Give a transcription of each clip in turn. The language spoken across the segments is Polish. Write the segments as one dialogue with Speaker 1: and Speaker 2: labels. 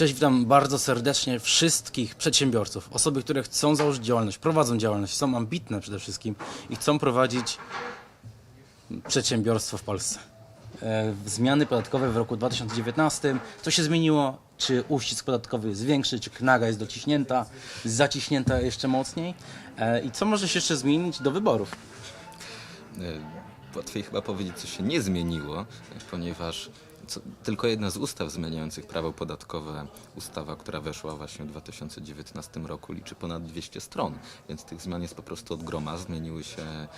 Speaker 1: Cześć, witam bardzo serdecznie wszystkich przedsiębiorców, osoby, które chcą założyć działalność, prowadzą działalność, są ambitne przede wszystkim i chcą prowadzić przedsiębiorstwo w Polsce. E, Zmiany podatkowe w roku 2019. Co się zmieniło? Czy uścisk podatkowy jest większy, czy knaga jest dociśnięta, zaciśnięta jeszcze mocniej? E, I co może się jeszcze zmienić do wyborów?
Speaker 2: E, Łatwiej chyba powiedzieć, co się nie zmieniło, ponieważ co, tylko jedna z ustaw zmieniających prawo podatkowe, ustawa, która weszła właśnie w 2019 roku, liczy ponad 200 stron, więc tych zmian jest po prostu od groma. Zmieniły się, e,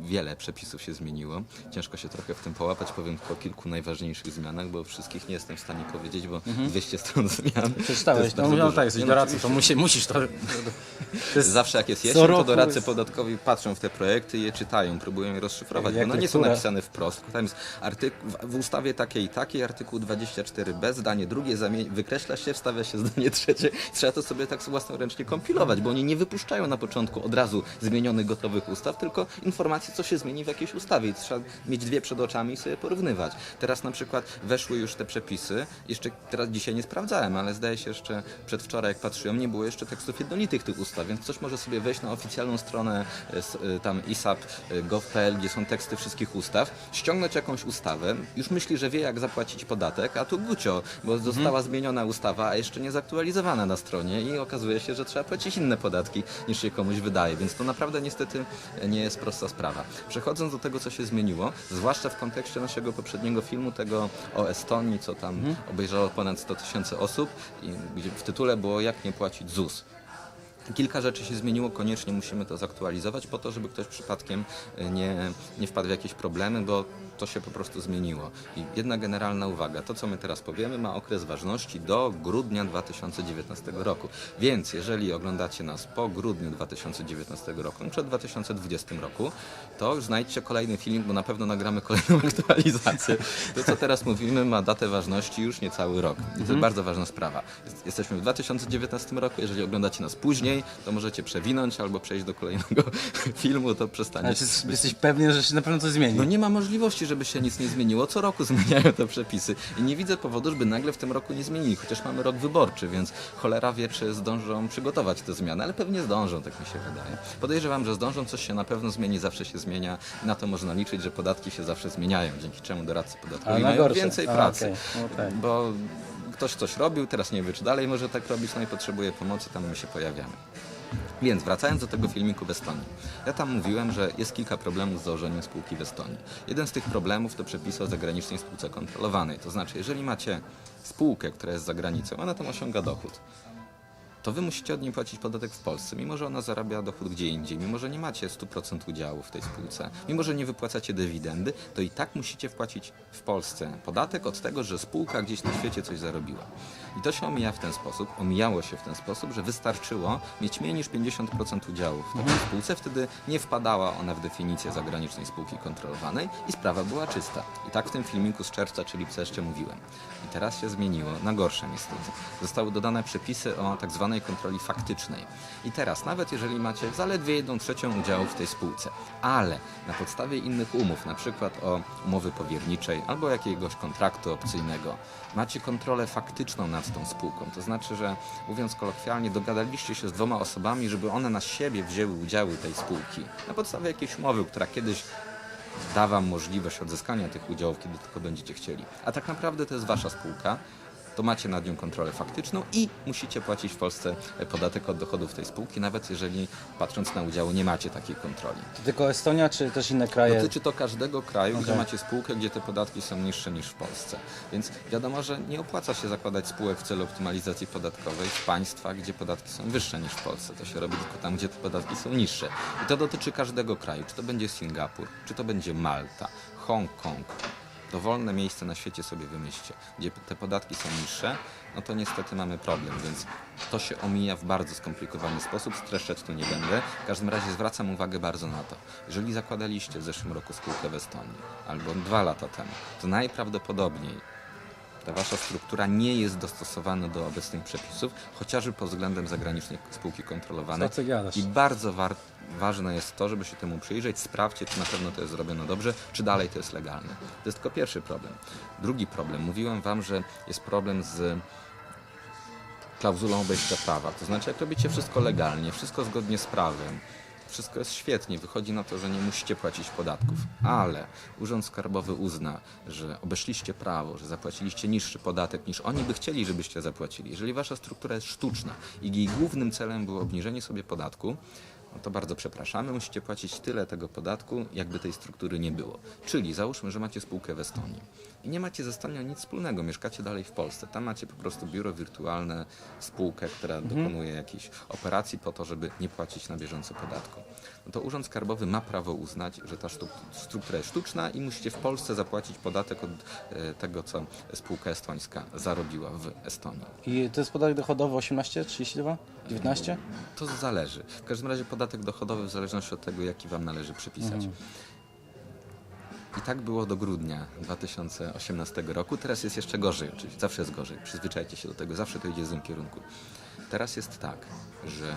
Speaker 2: wiele przepisów się zmieniło. Ciężko się trochę w tym połapać, powiem tylko o kilku najważniejszych zmianach, bo wszystkich nie jestem w stanie powiedzieć, bo 200 stron zmian. to
Speaker 1: Przeczytałeś?
Speaker 2: jest
Speaker 1: No, no tak, jesteś
Speaker 2: no,
Speaker 1: doradcą, to musi, musisz to... to
Speaker 2: Zawsze jak jest jesień, to doradcy
Speaker 1: jest-
Speaker 2: podatkowi patrzą w te projekty i je czytają, próbują je rozszyfrować, bo one nie są napisane wprost. Tam jest artyk- w- w ustawie takiej i takiej, artykuł 24b, zdanie drugie wykreśla się, wstawia się zdanie trzecie. Trzeba to sobie tak własnoręcznie kompilować, bo oni nie wypuszczają na początku od razu zmienionych gotowych ustaw, tylko informacji, co się zmieni w jakiejś ustawie i trzeba mieć dwie przed oczami i sobie porównywać. Teraz na przykład weszły już te przepisy, jeszcze teraz dzisiaj nie sprawdzałem, ale zdaje się jeszcze przedwczoraj jak patrzyłem, nie było jeszcze tekstów jednolitych tych ustaw, więc ktoś może sobie wejść na oficjalną stronę e, e, tam isap.gov.pl, gdzie są teksty wszystkich ustaw, ściągnąć jakąś ustawę, już myśli, że wie jak zapłacić podatek, a tu gucio, bo została zmieniona ustawa, a jeszcze nie zaktualizowana na stronie i okazuje się, że trzeba płacić inne podatki niż się komuś wydaje, więc to naprawdę niestety nie jest prosta sprawa. Przechodząc do tego, co się zmieniło, zwłaszcza w kontekście naszego poprzedniego filmu, tego o Estonii, co tam obejrzało ponad 100 tysięcy osób, i gdzie w tytule było jak nie płacić ZUS. Kilka rzeczy się zmieniło, koniecznie musimy to zaktualizować po to, żeby ktoś przypadkiem e, nie, nie wpadł w jakieś problemy, bo to się po prostu zmieniło. I jedna generalna uwaga, to co my teraz powiemy ma okres ważności do grudnia 2019 roku. Więc jeżeli oglądacie nas po grudniu 2019 roku, no przed 2020 roku, to znajdźcie kolejny film, bo na pewno nagramy kolejną aktualizację. To co teraz mówimy ma datę ważności już niecały rok. I to jest bardzo ważna sprawa. Jest- Jesteśmy w 2019 roku, jeżeli oglądacie nas później, to możecie przewinąć albo przejść do kolejnego filmu, to przestanie.
Speaker 1: Ale czy jesteś- jesteś pewny, że się na pewno coś zmieni?
Speaker 2: No nie ma możliwości, żeby się nic nie zmieniło. Co roku zmieniają te przepisy. I nie widzę powodu, żeby nagle w tym roku nie zmienili. Chociaż mamy rok wyborczy, więc cholera wie, czy zdążą przygotować te zmiany, ale pewnie zdążą, tak mi się wydaje. Podejrzewam, że zdążą, coś się na pewno zmieni, zawsze się zmienia. Na to można liczyć, że podatki się zawsze zmieniają, dzięki czemu doradcy podatkowi mają
Speaker 1: gorsze.
Speaker 2: więcej
Speaker 1: A,
Speaker 2: pracy.
Speaker 1: okej, okej.
Speaker 2: Bo ktoś coś robił, teraz nie wie, czy dalej może tak robić, no i potrzebuje pomocy, tam my się pojawiamy. Więc wracając do tego filmiku w Estonii. Ja tam mówiłem, że jest kilka problemów z założeniem spółki w Estonii. Jeden z tych problemów to przepisy o zagranicznej spółce kontrolowanej. To znaczy, jeżeli macie spółkę, która jest za granicą, ona tam osiąga dochód, to wy musicie od niej płacić podatek w Polsce, mimo że ona zarabia dochód gdzie indziej, mimo że nie macie 100% udziału w tej spółce, mimo że nie wypłacacie dywidendy, to i tak musicie wpłacić w Polsce podatek od tego, że spółka gdzieś na świecie coś zarobiła. I to się omija w ten sposób, omijało się w ten sposób, że wystarczyło mieć mniej niż 50% udziału w takiej spółce, wtedy nie wpadała ona w definicję zagranicznej spółki kontrolowanej i sprawa była czysta. I tak w tym filmiku z czerwca czy lipca jeszcze mówiłem. I teraz się zmieniło na gorsze niestety. Zostały dodane przepisy o tak zwanej kontroli faktycznej. I teraz, nawet jeżeli macie zaledwie jedną trzecią udziału w tej spółce, ale na podstawie innych umów, na przykład o umowy powierniczej albo jakiegoś kontraktu opcyjnego, macie kontrolę faktyczną nad tą spółką. To znaczy, że mówiąc kolokwialnie, dogadaliście się z dwoma osobami, żeby one na siebie wzięły udziały tej spółki. Na podstawie jakiejś umowy, która kiedyś da wam możliwość odzyskania tych udziałów, kiedy tylko będziecie chcieli. A tak naprawdę to jest wasza spółka, to macie nad nią kontrolę faktyczną i musicie płacić w Polsce podatek od dochodów tej spółki, nawet jeżeli patrząc na udział nie macie takiej kontroli.
Speaker 1: Tylko Estonia, czy też inne kraje?
Speaker 2: Dotyczy to każdego kraju, gdzie
Speaker 1: Okej.
Speaker 2: macie spółkę, gdzie te podatki są niższe niż w Polsce. Więc wiadomo, że nie opłaca się zakładać spółek w celu optymalizacji podatkowej w państwach, gdzie podatki są wyższe niż w Polsce. To się robi tylko tam, gdzie te podatki są niższe. I to dotyczy każdego kraju. Czy to będzie Singapur, czy to będzie Malta, Hongkong. Dowolne miejsce na świecie sobie wymyślcie, gdzie te podatki są niższe, no to niestety mamy problem, więc to się omija w bardzo skomplikowany sposób. Streszczać tu nie będę. W każdym razie zwracam uwagę bardzo na to. Jeżeli zakładaliście w zeszłym roku spółkę w Estonii, albo dwa lata temu, to najprawdopodobniej ta wasza struktura nie jest dostosowana do obecnych przepisów, chociażby pod względem zagranicznej spółki kontrolowanej.
Speaker 1: Co ty gadasz?
Speaker 2: I bardzo war- ważne jest to, żeby się temu przyjrzeć, sprawdźcie, czy na pewno to jest zrobione dobrze, czy dalej to jest legalne. To jest tylko pierwszy problem. Drugi problem. Mówiłem wam, że jest problem z klauzulą obejścia prawa. To znaczy, jak robicie wszystko legalnie, wszystko zgodnie z prawem, wszystko jest świetnie, wychodzi na to, że nie musicie płacić podatków, ale Urząd Skarbowy uzna, że obeszliście prawo, że zapłaciliście niższy podatek niż oni by chcieli, żebyście zapłacili. Jeżeli wasza struktura jest sztuczna i jej głównym celem było obniżenie sobie podatku, no to bardzo przepraszamy, musicie płacić tyle tego podatku, jakby tej struktury nie było. Czyli załóżmy, że macie spółkę w Estonii i nie macie z Estonią nic wspólnego, mieszkacie dalej w Polsce. Tam macie po prostu biuro wirtualne, spółkę, która dokonuje jakichś operacji po to, żeby nie płacić na bieżąco podatku. No to Urząd Skarbowy ma prawo uznać, że ta struktura jest sztuczna i musicie w Polsce zapłacić podatek od e, tego, co spółka estońska zarobiła w Estonii.
Speaker 1: I to jest podatek dochodowy 18, 32, 19?
Speaker 2: To zależy. W każdym razie podatek dochodowy w zależności od tego, jaki Wam należy przypisać. I tak było do grudnia 2018 roku. Teraz jest jeszcze gorzej oczywiście. Zawsze jest gorzej. Przyzwyczajcie się do tego. Zawsze to idzie w złym kierunku. Teraz jest tak, że...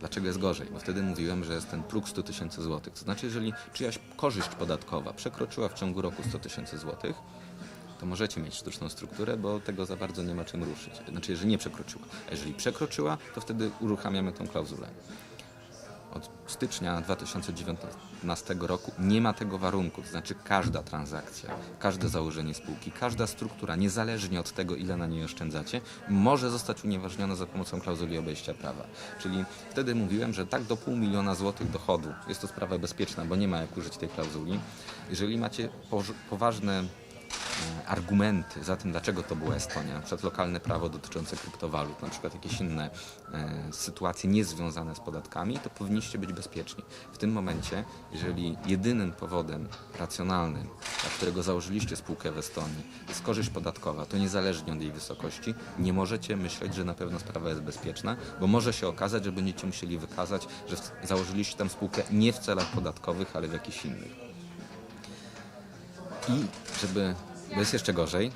Speaker 2: Dlaczego jest gorzej? Bo wtedy mówiłem, że jest ten próg 100 tysięcy złotych. To znaczy, jeżeli czyjaś korzyść podatkowa przekroczyła w ciągu roku 100 tysięcy złotych, to możecie mieć sztuczną strukturę, bo tego za bardzo nie ma czym ruszyć. Znaczy, jeżeli nie przekroczyła. A jeżeli przekroczyła, to wtedy uruchamiamy tą klauzulę. Od stycznia 2019 roku nie ma tego warunku, to znaczy każda transakcja, każde założenie spółki, każda struktura, niezależnie od tego, ile na niej oszczędzacie, może zostać unieważniona za pomocą klauzuli obejścia prawa. Czyli wtedy mówiłem, że tak do pół miliona złotych dochodu, jest to sprawa bezpieczna, bo nie ma jak użyć tej klauzuli. Jeżeli macie poważne argumenty za tym, dlaczego to była Estonia, na przykład lokalne prawo dotyczące kryptowalut, na przykład jakieś inne e, sytuacje niezwiązane z podatkami, to powinniście być bezpieczni. W tym momencie, jeżeli jedynym powodem racjonalnym, dla którego założyliście spółkę w Estonii, jest korzyść podatkowa, to niezależnie od jej wysokości, nie możecie myśleć, że na pewno sprawa jest bezpieczna, bo może się okazać, że będziecie musieli wykazać, że założyliście tam spółkę nie w celach podatkowych, ale w jakichś innych. I żeby, bo jest jeszcze gorzej,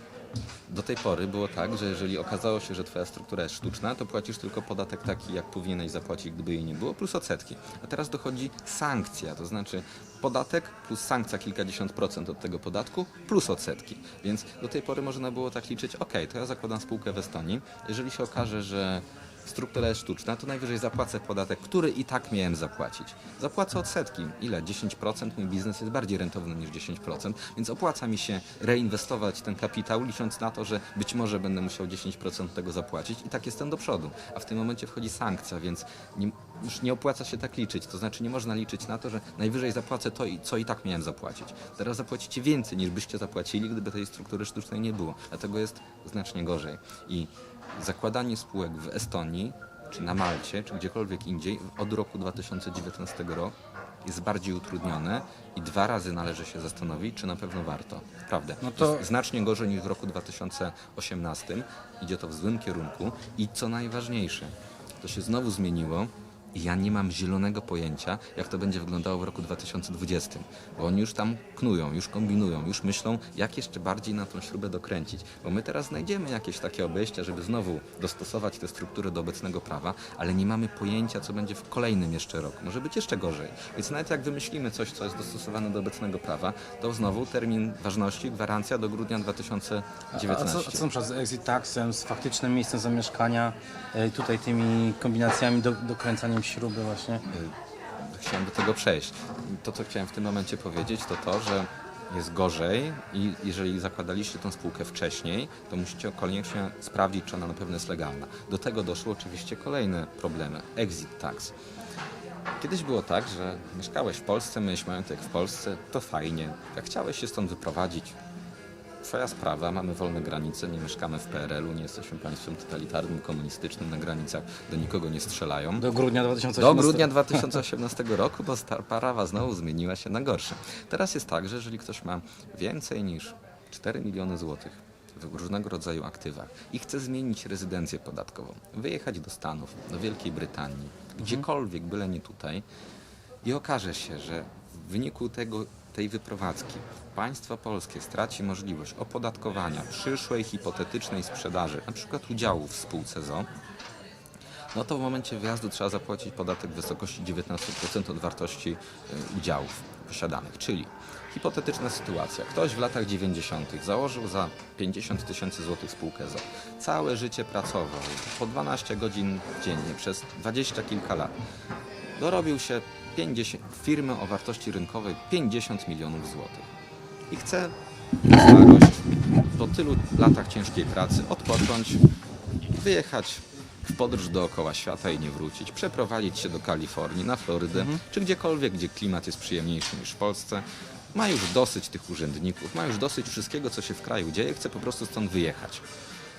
Speaker 2: do tej pory było tak, że jeżeli okazało się, że twoja struktura jest sztuczna, to płacisz tylko podatek taki, jak powinieneś zapłacić, gdyby jej nie było, plus odsetki. A teraz dochodzi sankcja, to znaczy podatek plus sankcja kilkadziesiąt procent od tego podatku, plus odsetki. Więc do tej pory można było tak liczyć, ok, to ja zakładam spółkę w Estonii, jeżeli się okaże, że struktura jest sztuczna, to najwyżej zapłacę podatek, który i tak miałem zapłacić. Zapłacę odsetki. Ile? 10%? Mój biznes jest bardziej rentowny niż 10%, więc opłaca mi się reinwestować ten kapitał, licząc na to, że być może będę musiał 10% tego zapłacić i tak jestem do przodu. A w tym momencie wchodzi sankcja, więc nie, już nie opłaca się tak liczyć. To znaczy nie można liczyć na to, że najwyżej zapłacę to, co i tak miałem zapłacić. Teraz zapłacicie więcej niż byście zapłacili, gdyby tej struktury sztucznej nie było. Dlatego jest znacznie gorzej. I zakładanie spółek w Estonii, czy na Malcie, czy gdziekolwiek indziej od roku 2019 roku jest bardziej utrudnione i dwa razy należy się zastanowić, czy na pewno warto. Prawda.
Speaker 1: No to-
Speaker 2: Jest znacznie gorzej niż w roku 2018. Idzie to w złym kierunku i co najważniejsze, to się znowu zmieniło i ja nie mam zielonego pojęcia, jak to będzie wyglądało w roku 2020, bo oni już tam knują, już kombinują, już myślą, jak jeszcze bardziej na tą śrubę dokręcić, bo my teraz znajdziemy jakieś takie obejścia, żeby znowu dostosować te struktury do obecnego prawa, ale nie mamy pojęcia, co będzie w kolejnym jeszcze roku. Może być jeszcze gorzej. Więc nawet jak wymyślimy coś, co jest dostosowane do obecnego prawa, to znowu termin ważności, gwarancja do grudnia
Speaker 1: A, a
Speaker 2: 2019.
Speaker 1: co, a co na przykład z exit taxem, z faktycznym miejscem zamieszkania, e, tutaj tymi kombinacjami, do, dokręcaniem śruby właśnie?
Speaker 2: chciałem do tego przejść. To, co chciałem w tym momencie powiedzieć, to to, że jest gorzej i jeżeli zakładaliście tą spółkę wcześniej, to musicie koniecznie sprawdzić, czy ona na pewno jest legalna. Do tego doszły oczywiście kolejne problemy. Exit tax. Kiedyś było tak, że mieszkałeś w Polsce, miałeś majątek w Polsce, to fajnie. Jak chciałeś się stąd wyprowadzić, twoja sprawa, mamy wolne granice, nie mieszkamy w PRL-u, nie jesteśmy państwem totalitarnym, komunistycznym, na granicach do nikogo nie strzelają.
Speaker 1: Do grudnia 2018.
Speaker 2: Do grudnia 2018 roku, bo prawa znowu zmieniła się na gorsze. Teraz jest tak, że jeżeli ktoś ma więcej niż 4 miliony złotych w różnego rodzaju aktywach i chce zmienić rezydencję podatkową, wyjechać do Stanów, do Wielkiej Brytanii, gdziekolwiek, byle nie tutaj, i okaże się, że w wyniku tego, tej wyprowadzki państwo polskie straci możliwość opodatkowania przyszłej hipotetycznej sprzedaży, przykład udziałów w spółce ZO, no to w momencie wyjazdu trzeba zapłacić podatek w wysokości 19% od wartości y, udziałów posiadanych. Czyli Hipotetyczna sytuacja. Ktoś w latach 90. założył za 50 tysięcy złotych spółkę ZO. Całe życie pracował, po 12 godzin dziennie, przez 20 kilka lat. Dorobił się 50, firmy o wartości rynkowej 50 milionów złotych. I chce na starość, po tylu latach ciężkiej pracy, odpocząć, wyjechać w podróż dookoła świata i nie wrócić, przeprowadzić się do Kalifornii, na Florydę, czy gdziekolwiek, gdzie klimat jest przyjemniejszy niż w Polsce. Ma już dosyć tych urzędników, ma już dosyć wszystkiego, co się w kraju dzieje, chce po prostu stąd wyjechać.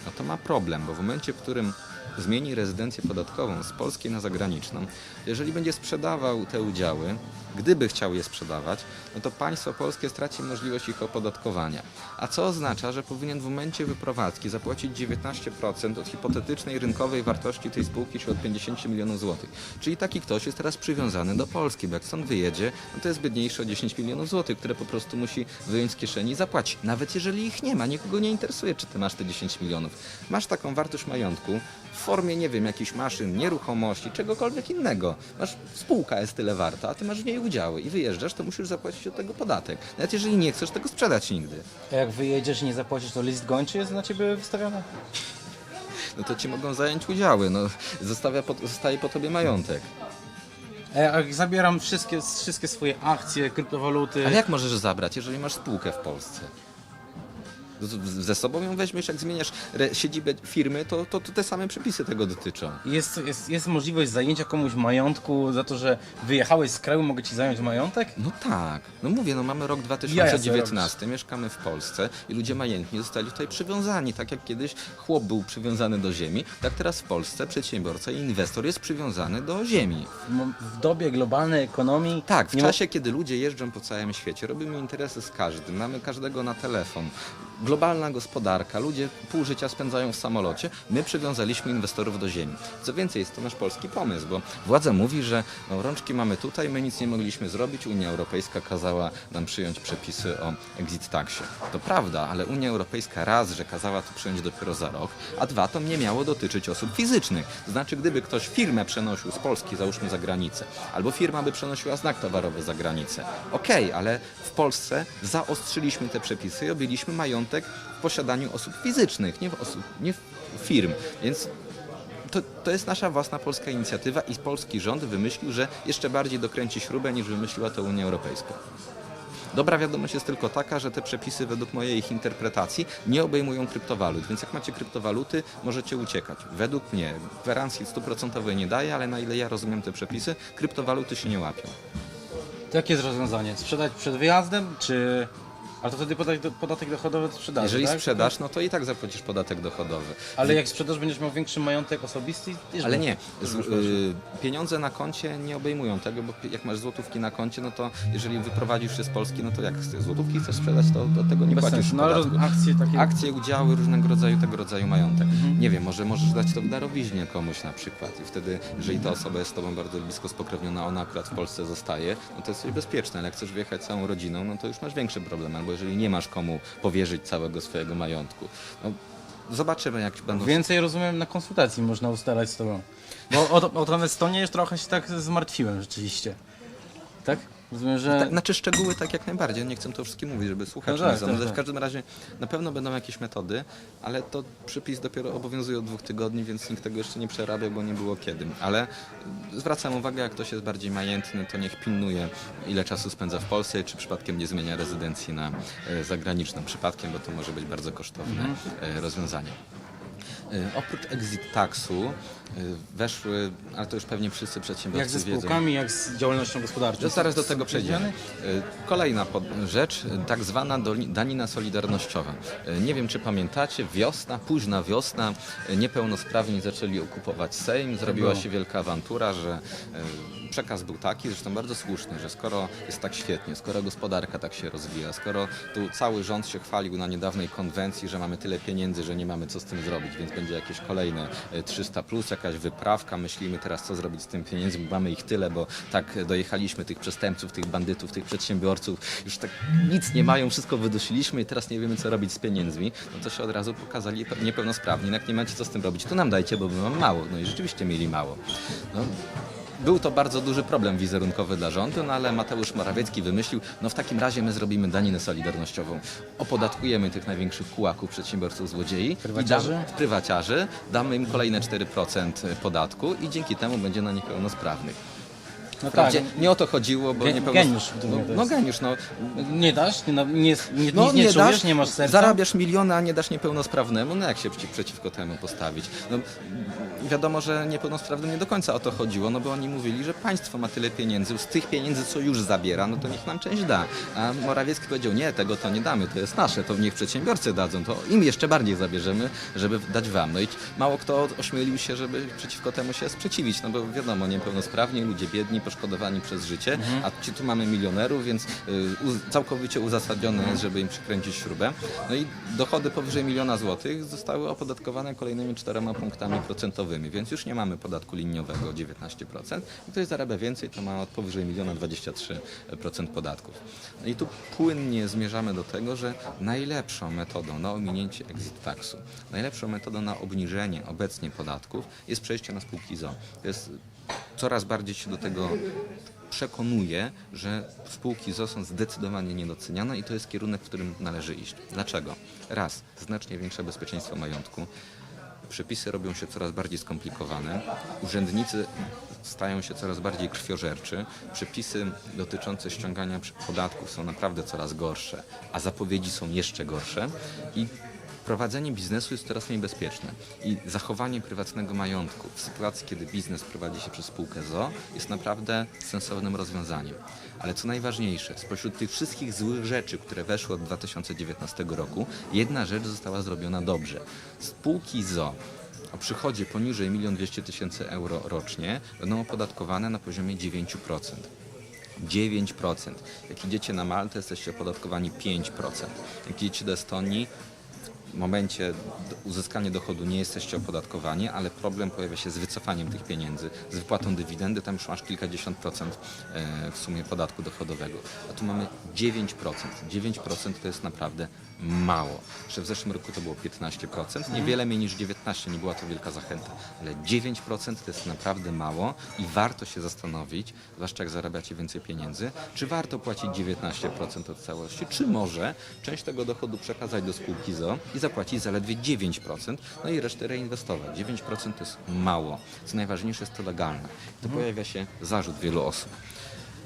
Speaker 2: No to ma problem, bo w momencie, w którym zmieni rezydencję podatkową z polskiej na zagraniczną, jeżeli będzie sprzedawał te udziały, gdyby chciał je sprzedawać, no to państwo polskie straci możliwość ich opodatkowania. A co oznacza, że powinien w momencie wyprowadzki zapłacić 19% od hipotetycznej rynkowej wartości tej spółki, czyli od 50 milionów złotych. Czyli taki ktoś jest teraz przywiązany do Polski, bo jak stąd wyjedzie, no to jest biedniejszy o 10 milionów złotych, które po prostu musi wyjąć z kieszeni i zapłacić. Nawet jeżeli ich nie ma, nikogo nie interesuje, czy ty masz te 10 milionów. Masz taką wartość majątku formie, nie wiem, jakichś maszyn, nieruchomości, czegokolwiek innego. Masz, spółka jest tyle warta, a ty masz w niej udziały i wyjeżdżasz, to musisz zapłacić od tego podatek. Nawet jeżeli nie chcesz tego sprzedać nigdy.
Speaker 1: A jak wyjedziesz i nie zapłacisz, to list gończy jest na ciebie wystawiony?
Speaker 2: no to ci mogą zająć udziały, no zostawia po, zostaje po tobie majątek.
Speaker 1: Jak zabieram wszystkie, wszystkie swoje akcje, kryptowaluty...
Speaker 2: Ale jak możesz zabrać, jeżeli masz spółkę w Polsce? Ze sobą ją weźmiesz, jak zmieniasz siedzibę firmy, to, to, to te same przepisy tego dotyczą.
Speaker 1: Jest, jest, jest możliwość zajęcia komuś majątku za to, że wyjechałeś z kraju, mogę ci zająć majątek?
Speaker 2: No tak, no mówię, no mamy rok
Speaker 1: Jaja
Speaker 2: 2019, mieszkamy w Polsce i ludzie majętni zostali tutaj przywiązani, tak jak kiedyś chłop był przywiązany do ziemi, tak teraz w Polsce przedsiębiorca i inwestor jest przywiązany do ziemi.
Speaker 1: W, dobie globalnej ekonomii...
Speaker 2: Tak, w czasie, kiedy ludzie jeżdżą po całym świecie, robimy interesy z każdym, mamy każdego na telefon. Globalna gospodarka, ludzie pół życia spędzają w samolocie, my przywiązaliśmy inwestorów do ziemi. Co więcej, jest to nasz polski pomysł, bo władza mówi, że no, rączki mamy tutaj, my nic nie mogliśmy zrobić, Unia Europejska kazała nam przyjąć przepisy o exit taxie. To prawda, ale Unia Europejska raz, że kazała to przyjąć dopiero za rok, a dwa, to nie miało dotyczyć osób fizycznych. To znaczy, gdyby ktoś firmę przenosił z Polski, załóżmy za granicę, albo firma by przenosiła znak towarowy za granicę. Okej, ale w Polsce zaostrzyliśmy te przepisy i objęliśmy majątek w posiadaniu osób fizycznych, nie, w osób, nie w firm. Więc to, to jest nasza własna polska inicjatywa i polski rząd wymyślił, że jeszcze bardziej dokręci śrubę niż wymyśliła to Unia Europejska. Dobra wiadomość jest tylko taka, że te przepisy według mojej ich interpretacji nie obejmują kryptowalut, więc jak macie kryptowaluty, możecie uciekać. Według mnie gwarancji stuprocentowej nie daje, ale na ile ja rozumiem te przepisy, kryptowaluty się nie łapią.
Speaker 1: To jakie jest rozwiązanie? Sprzedać przed wyjazdem, czy... Ale to wtedy podatek, do- podatek dochodowy od sprzedaży,
Speaker 2: Jeżeli
Speaker 1: tak?
Speaker 2: sprzedasz, no to i tak zapłacisz podatek dochodowy.
Speaker 1: Ale jak sprzedasz, będziesz miał większy majątek osobisty? i też
Speaker 2: Ale
Speaker 1: będziesz-
Speaker 2: nie,
Speaker 1: też
Speaker 2: z,
Speaker 1: będziesz
Speaker 2: y, pieniądze na koncie nie obejmują tego, bo jak masz złotówki na koncie, no to jeżeli wyprowadzisz się z Polski, no to jak chcesz złotówki chcesz sprzedać, to od tego nie
Speaker 1: Bez
Speaker 2: płacisz
Speaker 1: sensu. No ale roz-
Speaker 2: podatku.
Speaker 1: akcje takie...
Speaker 2: Akcje, udziały, różnego rodzaju tego rodzaju majątek. Nie wiem, może możesz dać to w darowiźnie komuś na przykład i wtedy, jeżeli ta osoba jest z tobą bardzo blisko spokrewniona, ona akurat w Polsce zostaje, no to jesteś bezpieczny, ale jak chcesz wyjechać całą rodziną, no to już masz większy problem, albo jeżeli nie masz komu powierzyć całego swojego majątku. No, zobaczymy, jak będą...
Speaker 1: Więcej rozumiem na konsultacji można ustalać z tobą. Bo o, o tą Estonię już trochę się tak zmartwiłem rzeczywiście. Tak? Rozumiem, że...
Speaker 2: Tak, znaczy szczegóły tak jak najbardziej, nie chcę to wszystkim mówić, żeby słuchać
Speaker 1: No tak, tak, tak.
Speaker 2: W każdym razie na pewno będą jakieś metody, ale to przypis dopiero obowiązuje od dwóch tygodni, więc nikt tego jeszcze nie przerabia, bo nie było kiedy. Ale zwracam uwagę, jak ktoś jest bardziej majętny, to niech pilnuje ile czasu spędza w Polsce, czy przypadkiem nie zmienia rezydencji na e, zagraniczną. Przypadkiem, bo to może być bardzo kosztowne
Speaker 1: Mhm.
Speaker 2: e, rozwiązanie. E, Oprócz exit taxu e, weszły, ale to już pewnie wszyscy przedsiębiorcy
Speaker 1: jak ze
Speaker 2: wiedzą.
Speaker 1: spółkami, jak z działalnością gospodarczą.
Speaker 2: To zaraz do tego przejdziemy. Y, Kolejna rzecz, y, tak zwana danina solidarnościowa. Y, Nie wiem, czy pamiętacie, wiosna, późna wiosna, y, niepełnosprawni zaczęli okupować Sejm, zrobiła
Speaker 1: było.
Speaker 2: się wielka awantura, że y, przekaz był taki, zresztą bardzo słuszny, że skoro jest tak świetnie, skoro gospodarka tak się rozwija, skoro tu cały rząd się chwalił na niedawnej konwencji, że mamy tyle pieniędzy, że nie mamy co z tym zrobić, więc będzie jakieś kolejne y, 300 plus, jakaś wyprawka, myślimy teraz co zrobić z tym pieniędzmi, mamy ich tyle, bo tak dojechaliśmy tych przestępców, tych bandytów, tych przedsiębiorców, już tak nic nie mają, wszystko wydusiliśmy i teraz nie wiemy co robić z pieniędzmi, no to się od razu pokazali pe- niepełnosprawni, no jak nie macie co z tym robić, to nam dajcie, bo my mamy mało, no i rzeczywiście mieli mało. No, był to bardzo duży problem wizerunkowy dla rządu, no ale Mateusz Morawiecki wymyślił, no w takim razie my zrobimy daninę solidarnościową. Opodatkujemy tych największych kułaków, przedsiębiorców, złodziei.
Speaker 1: Prywaciarzy?
Speaker 2: I prywaciarzy. Damy im kolejne 4% podatku i dzięki temu będzie na niepełnosprawnych.
Speaker 1: No
Speaker 2: Wprawdzie
Speaker 1: tak,
Speaker 2: nie o to chodziło, bo
Speaker 1: Ge-
Speaker 2: niepełnos-
Speaker 1: geniusz w dumie
Speaker 2: no, no geniusz, no.
Speaker 1: nie dasz, nie, nie, nie,
Speaker 2: No
Speaker 1: nie, nie czujesz, nie masz serca.
Speaker 2: Zarabiasz miliony, a nie dasz niepełnosprawnemu, no jak się przeci- przeciwko temu postawić? No, wiadomo, że niepełnosprawnym nie do końca o to chodziło, no bo oni mówili, że państwo ma tyle pieniędzy, z tych pieniędzy, co już zabiera, no to niech nam część da. A Morawiecki powiedział, nie, tego to nie damy, to jest nasze, to niech przedsiębiorcy dadzą, to im jeszcze bardziej zabierzemy, żeby dać wam. No i mało kto ośmielił się, żeby przeciwko temu się sprzeciwić, no bo wiadomo, niepełnosprawni, ludzie biedni, poszkodowani przez życie, a ci tu mamy milionerów, więc y, całkowicie uzasadnione jest, żeby im przykręcić śrubę. No i dochody powyżej miliona złotych zostały opodatkowane kolejnymi czterema punktami procentowymi, więc już nie mamy podatku liniowego o 19%. I ktoś zarabia więcej, to ma od powyżej miliona 23% podatków. No i tu płynnie zmierzamy do tego, że najlepszą metodą na ominięcie exit taxu, najlepszą metodą na obniżenie obecnie podatków jest przejście na spółki ZO. To jest coraz bardziej się do tego przekonuje, że spółki ZO są zdecydowanie niedoceniane i to jest kierunek, w którym należy iść. Dlaczego? Raz, znacznie większe bezpieczeństwo majątku. Przepisy robią się coraz bardziej skomplikowane. Urzędnicy stają się coraz bardziej krwiożerczy. Przepisy dotyczące ściągania podatków są naprawdę coraz gorsze, a zapowiedzi są jeszcze gorsze. I Prowadzenie biznesu jest coraz mniej bezpieczne i zachowanie prywatnego majątku w sytuacji, kiedy biznes prowadzi się przez spółkę ZO jest naprawdę sensownym rozwiązaniem. Ale co najważniejsze, spośród tych wszystkich złych rzeczy, które weszły od 2019 roku, jedna rzecz została zrobiona dobrze. Spółki ZO o przychodzie poniżej 1 200 tysięcy euro rocznie będą opodatkowane na poziomie 9%. 9%. Jak idziecie na Maltę, jesteście opodatkowani 5%. Jak idziecie do Estonii, momencie uzyskania dochodu nie jesteście opodatkowani, ale problem pojawia się z wycofaniem tych pieniędzy, z wypłatą dywidendy, tam już masz kilkadziesiąt procent e, w sumie podatku dochodowego. A tu mamy 9%. 9% to jest naprawdę mało. Że w zeszłym roku to było 15%, niewiele mniej niż 19%, nie była to wielka zachęta, ale 9% to jest naprawdę mało i warto się zastanowić, zwłaszcza jak zarabiacie więcej pieniędzy, czy warto płacić 19% od całości, czy może część tego dochodu przekazać do spółki ZO i zapłacić zaledwie 9%, no i resztę reinwestować. 9% to jest mało. Co najważniejsze jest to legalne. Tu pojawia się zarzut wielu osób.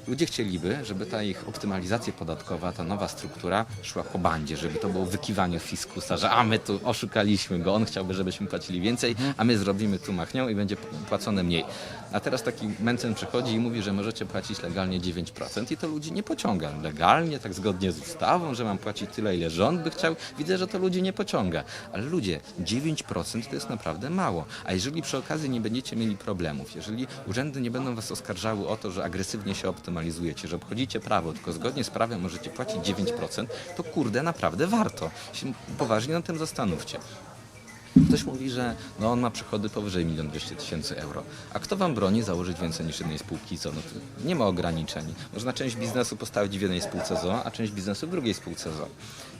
Speaker 2: Ludzie chcieliby, żeby ta ich optymalizacja podatkowa, ta nowa struktura szła po bandzie, żeby to było wykiwanie fiskusa, że a my tu oszukaliśmy go, on chciałby, żebyśmy płacili więcej, a my zrobimy tu machnią i będzie płacone mniej. A teraz taki Mencen przychodzi i mówi, że możecie płacić legalnie 9% i to ludzi nie pociąga. Legalnie, tak zgodnie z ustawą, że mam płacić tyle, ile rząd by chciał. Widzę, że to ludzi nie pociąga. Ale ludzie, 9% to jest naprawdę mało. A jeżeli przy okazji nie będziecie mieli problemów, jeżeli urzędy nie będą was oskarżały o to, że agresywnie się że obchodzicie prawo, tylko zgodnie z prawem możecie płacić 9%, to kurde, naprawdę warto. Się poważnie nad tym zastanówcie. Ktoś mówi, że no on ma przychody powyżej 1 200 tysięcy euro. A kto wam broni założyć więcej niż jednej spółki ZO? No nie ma ograniczeń. Można część biznesu postawić w jednej spółce ZO, a część biznesu w drugiej spółce ZO.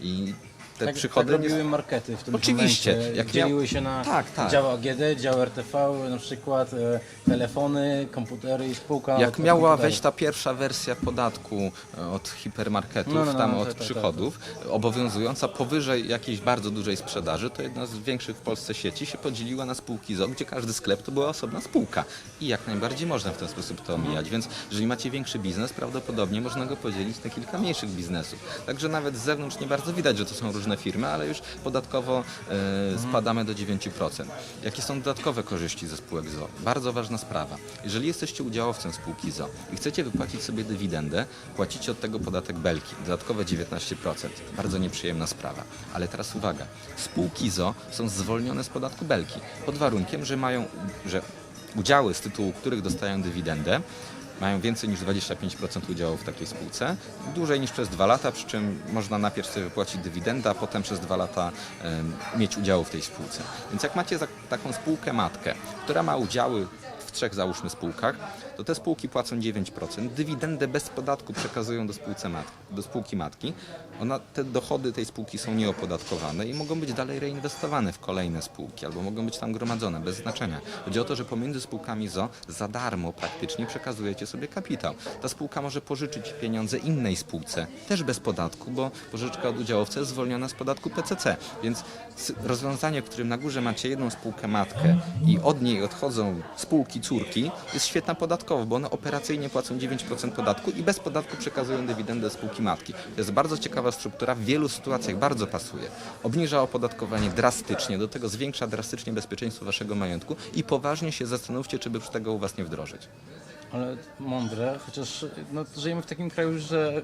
Speaker 2: I te
Speaker 1: tak,
Speaker 2: przychody
Speaker 1: tak robiły markety w tym
Speaker 2: Oczywiście,
Speaker 1: momencie.
Speaker 2: jak
Speaker 1: Dzieliły się na
Speaker 2: Tak, tak.
Speaker 1: dział AGD, dział RTV, na przykład e, telefony, komputery i spółka.
Speaker 2: Jak miała wejść ta pierwsza wersja podatku e, od hipermarketów,
Speaker 1: No, no, no,
Speaker 2: tam
Speaker 1: no,
Speaker 2: od
Speaker 1: tak, tak,
Speaker 2: przychodów, obowiązująca powyżej jakiejś bardzo dużej sprzedaży, to jedna z większych w Polsce sieci się podzieliła na spółki ZO, gdzie każdy sklep to była osobna spółka. I jak najbardziej można w ten sposób to omijać. Więc jeżeli macie większy biznes, prawdopodobnie można go podzielić na kilka mniejszych biznesów. Także nawet z zewnątrz nie bardzo widać, że to są różne firmy, ale już podatkowo e, spadamy do 9%. Jakie są dodatkowe korzyści ze spółek ZO? Bardzo ważna sprawa. Jeżeli jesteście udziałowcem spółki ZO i chcecie wypłacić sobie dywidendę, płacicie od tego podatek belki, dodatkowe 19%. Bardzo nieprzyjemna sprawa. Ale teraz uwaga, spółki ZO są zwolnione z podatku belki pod warunkiem, że mają, że udziały z tytułu których dostają dywidendę mają więcej niż 25% udziału w takiej spółce, dłużej niż przez dwa lata, przy czym można najpierw sobie wypłacić dywidendę, a potem przez dwa lata mieć udział w tej spółce. Więc jak macie taką spółkę matkę, która ma udziały trzech załóżmy spółkach, to te spółki płacą 9%, dywidendę bez podatku przekazują do, spółce matki, do spółki matki. Ona, te dochody tej spółki są nieopodatkowane i mogą być dalej reinwestowane w kolejne spółki albo mogą być tam gromadzone bez znaczenia. Chodzi o to, że pomiędzy spółkami ZO za darmo praktycznie przekazujecie sobie kapitał. Ta spółka może pożyczyć pieniądze innej spółce, też bez podatku, bo pożyczka od udziałowca jest zwolniona z podatku PCC. Więc rozwiązanie, w którym na górze macie jedną spółkę matkę i od niej odchodzą spółki córki, jest świetna podatkowo, bo one operacyjnie płacą 9% podatku i bez podatku przekazują dywidendę spółki matki. To jest bardzo ciekawa struktura, w wielu sytuacjach bardzo pasuje. Obniża opodatkowanie drastycznie, do tego zwiększa drastycznie bezpieczeństwo waszego majątku i poważnie się zastanówcie, czy by tego u was nie wdrożyć.
Speaker 1: Ale mądre, chociaż no, żyjemy w takim kraju, że,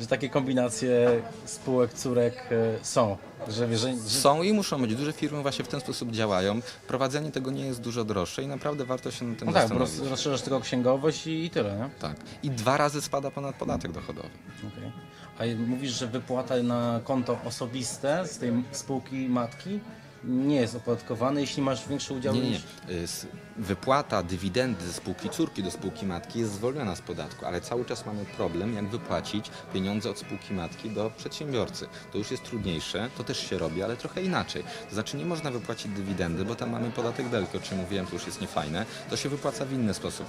Speaker 1: że takie kombinacje spółek, córek e, są. Że, że, że,
Speaker 2: Są i muszą być. Duże firmy właśnie w ten sposób działają. Prowadzenie tego nie jest dużo droższe i naprawdę warto się nad tym
Speaker 1: no tak, po
Speaker 2: zastanowić.
Speaker 1: prostu rozszerzasz tylko księgowość i, i tyle, nie?
Speaker 2: Tak. I dwa razy spada ponad podatek dochodowy.
Speaker 1: Okej. A mówisz, że wypłata na konto osobiste z tej spółki matki nie jest opodatkowana, jeśli masz większy udział
Speaker 2: Nie, nie,
Speaker 1: niż...
Speaker 2: nie. Y, s- Wypłata dywidendy ze spółki córki do spółki matki jest zwolniona z podatku, ale cały czas mamy problem, jak wypłacić pieniądze od spółki matki do przedsiębiorcy. To już jest trudniejsze, to też się robi, ale trochę inaczej. To znaczy nie można wypłacić dywidendy, bo tam mamy podatek delki, o czym mówiłem, to już jest niefajne. To się wypłaca w inny sposób.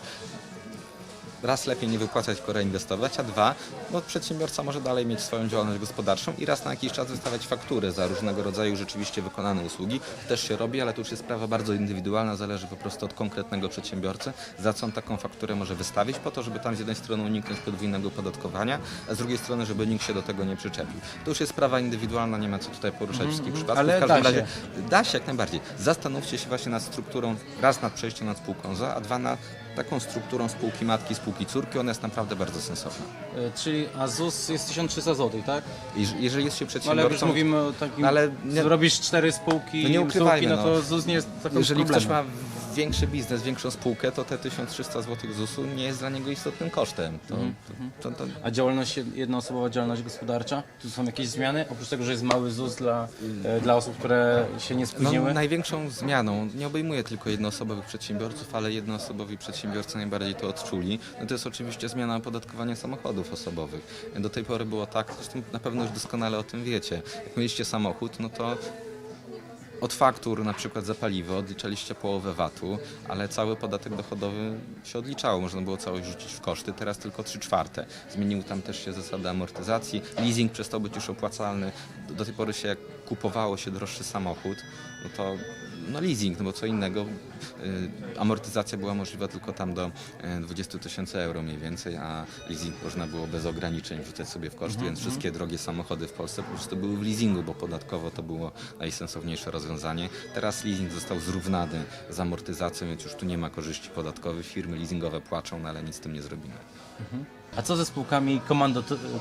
Speaker 2: Raz lepiej nie wypłacać, tylko reinwestować, a dwa, no przedsiębiorca może dalej mieć swoją działalność gospodarczą i raz na jakiś czas wystawiać faktury za różnego rodzaju rzeczywiście wykonane usługi. To też się robi, ale to już jest sprawa bardzo indywidualna, zależy po prostu od konkretnego przedsiębiorcy, za co on taką fakturę może wystawić, po to, żeby tam z jednej strony uniknąć podwójnego opodatkowania, a z drugiej strony, żeby nikt się do tego nie przyczepił. To już jest sprawa indywidualna, nie ma co tutaj poruszać wszystkich przypadków.
Speaker 1: ale
Speaker 2: w każdym
Speaker 1: da
Speaker 2: razie
Speaker 1: się.
Speaker 2: da się jak najbardziej. Zastanówcie się właśnie nad strukturą, raz nad przejściem nad spółką ZA, a dwa nad taką strukturą spółki matki, spółki córki, ona jest naprawdę bardzo sensowna.
Speaker 1: E, Czyli a ZUS jest 1300 zł, tak?
Speaker 2: Jeż- Jeżeli jest się
Speaker 1: No ale jak już
Speaker 2: przedsiębiorcą,
Speaker 1: mówimy o takim,
Speaker 2: ale nie-
Speaker 1: robisz cztery spółki,
Speaker 2: No nie ukrywajmy,
Speaker 1: spółki, no to
Speaker 2: no.
Speaker 1: ZUS nie jest takim
Speaker 2: jeżeli
Speaker 1: problemem.
Speaker 2: ktoś ma większy biznes, większą spółkę, to te 1300 zł ZUS-u nie jest dla niego istotnym kosztem. To,
Speaker 1: Mhm,
Speaker 2: to, to, to,
Speaker 1: A działalność, jednoosobowa działalność gospodarcza? Tu są jakieś zmiany? Oprócz tego, że jest mały ZUS dla, e, dla osób, które się nie
Speaker 2: no,
Speaker 1: spóźniły?
Speaker 2: największą zmianą nie obejmuje tylko jednoosobowych przedsiębiorców, ale jednoosobowi przedsiębiorcy najbardziej to odczuli. No to jest oczywiście zmiana opodatkowania samochodów osobowych. Do tej pory było tak, zresztą na pewno już doskonale o tym wiecie. Jak mieliście samochód, no to od faktur na przykład za paliwo odliczaliście połowę VAT-u, ale cały podatek dochodowy się odliczało. Można było całość rzucić w koszty, teraz tylko 3 czwarte. Zmienił tam też się zasady amortyzacji. Leasing przestał być już opłacalny. Do tej pory się jak kupowało się droższy samochód, no to no leasing, no bo co innego. Y, amortyzacja była możliwa tylko tam do y, 20 tysięcy euro mniej więcej, a leasing można było bez ograniczeń wrzucać sobie w koszty, więc wszystkie drogie samochody w Polsce po prostu były w leasingu, bo podatkowo to było najsensowniejsze rozwiązanie. Teraz leasing został zrównany z amortyzacją, więc już tu nie ma korzyści podatkowych. Firmy leasingowe płaczą, no ale nic z tym nie zrobimy.
Speaker 1: A co ze spółkami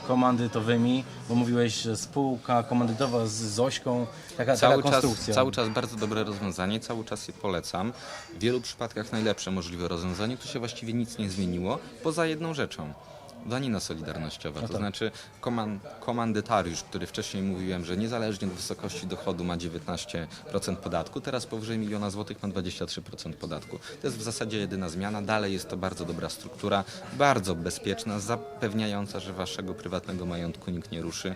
Speaker 1: komandytowymi? Bo mówiłeś, że spółka komandytowa z Zośką, taka,
Speaker 2: Cały
Speaker 1: taka
Speaker 2: czas,
Speaker 1: konstrukcja.
Speaker 2: cały czas bardzo dobre rozwiązanie, cały czas je polecam. W wielu przypadkach najlepsze możliwe rozwiązanie, tu się właściwie nic nie zmieniło, poza jedną rzeczą. Danina solidarnościowa, to
Speaker 1: tak.
Speaker 2: znaczy koman, komandytariusz, który wcześniej mówiłem, że niezależnie od wysokości dochodu ma 19% podatku, teraz powyżej miliona złotych ma 23% podatku. To jest w zasadzie jedyna zmiana, dalej jest to bardzo dobra struktura, bardzo bezpieczna, zapewniająca, że waszego prywatnego majątku nikt nie ruszy,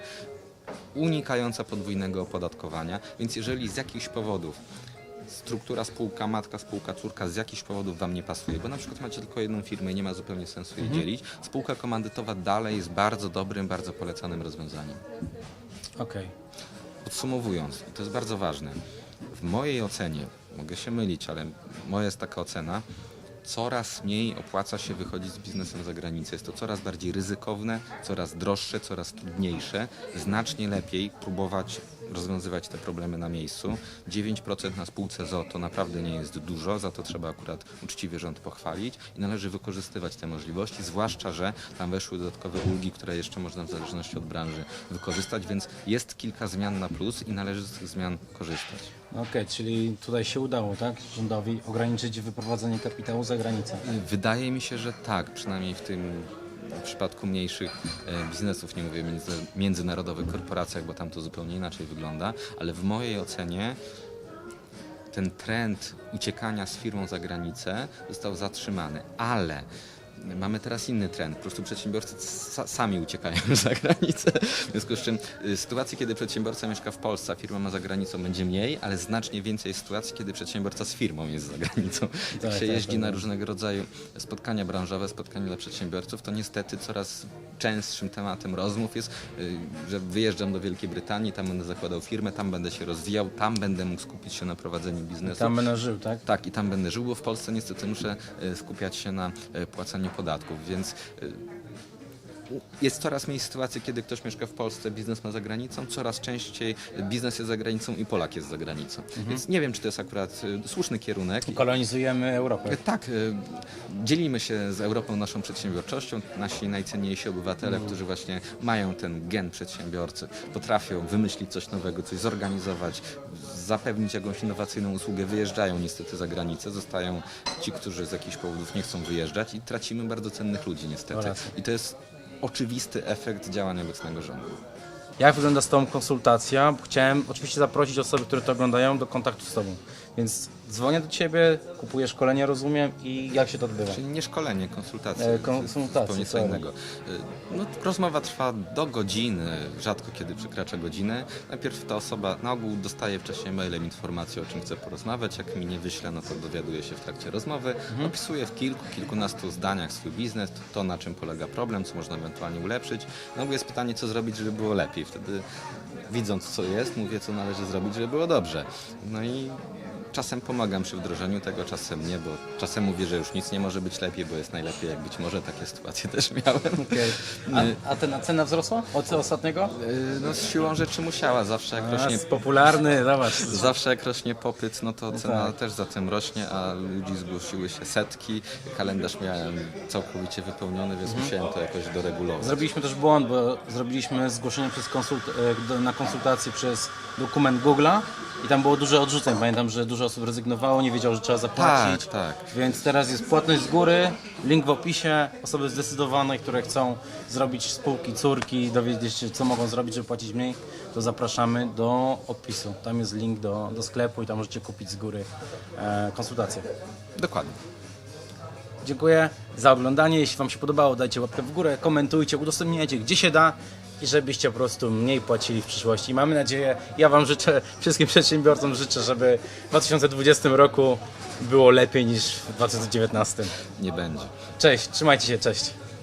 Speaker 2: unikająca podwójnego opodatkowania, więc jeżeli z jakichś powodów struktura spółka, matka, spółka, córka z jakichś powodów Wam nie pasuje, bo na przykład macie tylko jedną firmę i nie ma zupełnie sensu jej dzielić, spółka komandytowa dalej jest bardzo dobrym, bardzo polecanym rozwiązaniem.
Speaker 1: Okej.
Speaker 2: Podsumowując, i to jest bardzo ważne, w mojej ocenie, mogę się mylić, ale moja jest taka ocena, coraz mniej opłaca się wychodzić z biznesem za granicę. Jest to coraz bardziej ryzykowne, coraz droższe, coraz trudniejsze. Znacznie lepiej próbować rozwiązywać te problemy na miejscu. 9% na spółce ZO to naprawdę nie jest dużo, za to trzeba akurat uczciwie rząd pochwalić i należy wykorzystywać te możliwości, zwłaszcza, że tam weszły dodatkowe ulgi, które jeszcze można w zależności od branży wykorzystać, więc jest kilka zmian na plus i należy z tych zmian korzystać.
Speaker 1: Okej, czyli tutaj się udało, tak? Rządowi ograniczyć wyprowadzenie kapitału za granicę.
Speaker 2: Wydaje mi się, że tak, przynajmniej w tym w przypadku mniejszych e, biznesów, nie mówię między, międzynarodowych korporacjach, bo tam to zupełnie inaczej wygląda, ale w mojej ocenie ten trend uciekania z firmą za granicę został zatrzymany, ale Mamy teraz inny trend. Po prostu przedsiębiorcy sa- sami uciekają za granicę. W związku z czym y, sytuacji, kiedy przedsiębiorca mieszka w Polsce, a firma ma za granicą, będzie mniej, ale znacznie więcej jest sytuacji, kiedy przedsiębiorca z firmą jest za granicą. Jak
Speaker 1: Tak,
Speaker 2: się
Speaker 1: tak,
Speaker 2: jeździ
Speaker 1: tak.
Speaker 2: na różnego rodzaju spotkania branżowe, spotkania dla przedsiębiorców, to niestety coraz częstszym tematem rozmów jest, y, że wyjeżdżam do Wielkiej Brytanii, tam będę zakładał firmę, tam będę się rozwijał, tam będę mógł skupić się na prowadzeniu biznesu.
Speaker 1: Tam będę żył, tak?
Speaker 2: Tak, i tam będę żył, bo w Polsce niestety muszę e, skupiać się na płaceniu podatków, więc e, jest coraz mniej sytuacji, kiedy ktoś mieszka w Polsce, biznes ma za granicą, coraz częściej biznes jest za granicą i Polak jest za granicą. Więc nie wiem, czy to jest akurat e, słuszny kierunek.
Speaker 1: Kolonizujemy Europę.
Speaker 2: E, Tak, e, dzielimy się z Europą naszą przedsiębiorczością. Nasi najcenniejsi obywatele, którzy właśnie mają ten gen przedsiębiorcy, potrafią wymyślić coś nowego, coś zorganizować, zapewnić jakąś innowacyjną usługę, wyjeżdżają niestety za granicę, zostają ci, którzy z jakichś powodów nie chcą wyjeżdżać i tracimy bardzo cennych ludzi niestety. I to jest oczywisty efekt działania obecnego rządu.
Speaker 1: Jak wygląda z Tobą konsultacja? Chciałem oczywiście zaprosić osoby, które to oglądają do kontaktu z Tobą. Więc dzwonię do Ciebie, kupuję szkolenie, rozumiem i jak się to odbywa?
Speaker 2: Czyli nie szkolenie, konsultacje.
Speaker 1: E, konsultacje,
Speaker 2: Zupełnie co innego. E, No, rozmowa trwa do godziny, rzadko kiedy przekracza godzinę. Najpierw ta osoba na ogół dostaje wcześniej mailem informację, o czym chce porozmawiać. Jak mi nie wyśle, no to dowiaduje się w trakcie rozmowy.
Speaker 1: Mhm.
Speaker 2: Opisuje w kilku, kilkunastu zdaniach swój biznes, to na czym polega problem, co można ewentualnie ulepszyć. No bo jest pytanie, co zrobić, żeby było lepiej. Wtedy widząc, co jest, mówię, co należy zrobić, żeby było dobrze. No i Czasem pomagam przy wdrożeniu tego, czasem nie, bo czasem mówię, że już nic nie może być lepiej, bo jest najlepiej jak być może. Takie sytuacje też miałem.
Speaker 1: Okej. A, a ten, cena wzrosła od ostatniego?
Speaker 2: Yy, No z siłą rzeczy musiała, zawsze jak
Speaker 1: A,
Speaker 2: rośnie
Speaker 1: popularny, zobacz.
Speaker 2: Zawsze jak rośnie popyt, no to cena
Speaker 1: tak.
Speaker 2: też za tym rośnie, a ludzi zgłosiły się setki. Kalendarz miałem całkowicie wypełniony, więc musiałem to jakoś doregulować.
Speaker 1: Zrobiliśmy też błąd, bo zrobiliśmy zgłoszenie przez konsult, e, na konsultację przez dokument Google'a i tam było dużo odrzuceń. Pamiętam, że dużo osób rezygnowało, nie wiedziało, że trzeba zapłacić.
Speaker 2: Tak, tak.
Speaker 1: Więc teraz jest płatność z góry, link w opisie. Osoby zdecydowane, które chcą zrobić spółki, córki, dowiedzieć się, co mogą zrobić, żeby płacić mniej, to zapraszamy do opisu. Tam jest link do, do sklepu i tam możecie kupić z góry e, konsultację.
Speaker 2: Dokładnie.
Speaker 1: Dziękuję za oglądanie. Jeśli Wam się podobało, dajcie łapkę w górę, komentujcie, udostępniajcie gdzie się da i żebyście po prostu mniej płacili w przyszłości. Mamy nadzieję, ja Wam życzę, wszystkim przedsiębiorcom życzę, żeby w 2020 roku było lepiej niż w 2019.
Speaker 2: Nie będzie.
Speaker 1: Cześć, trzymajcie się, cześć.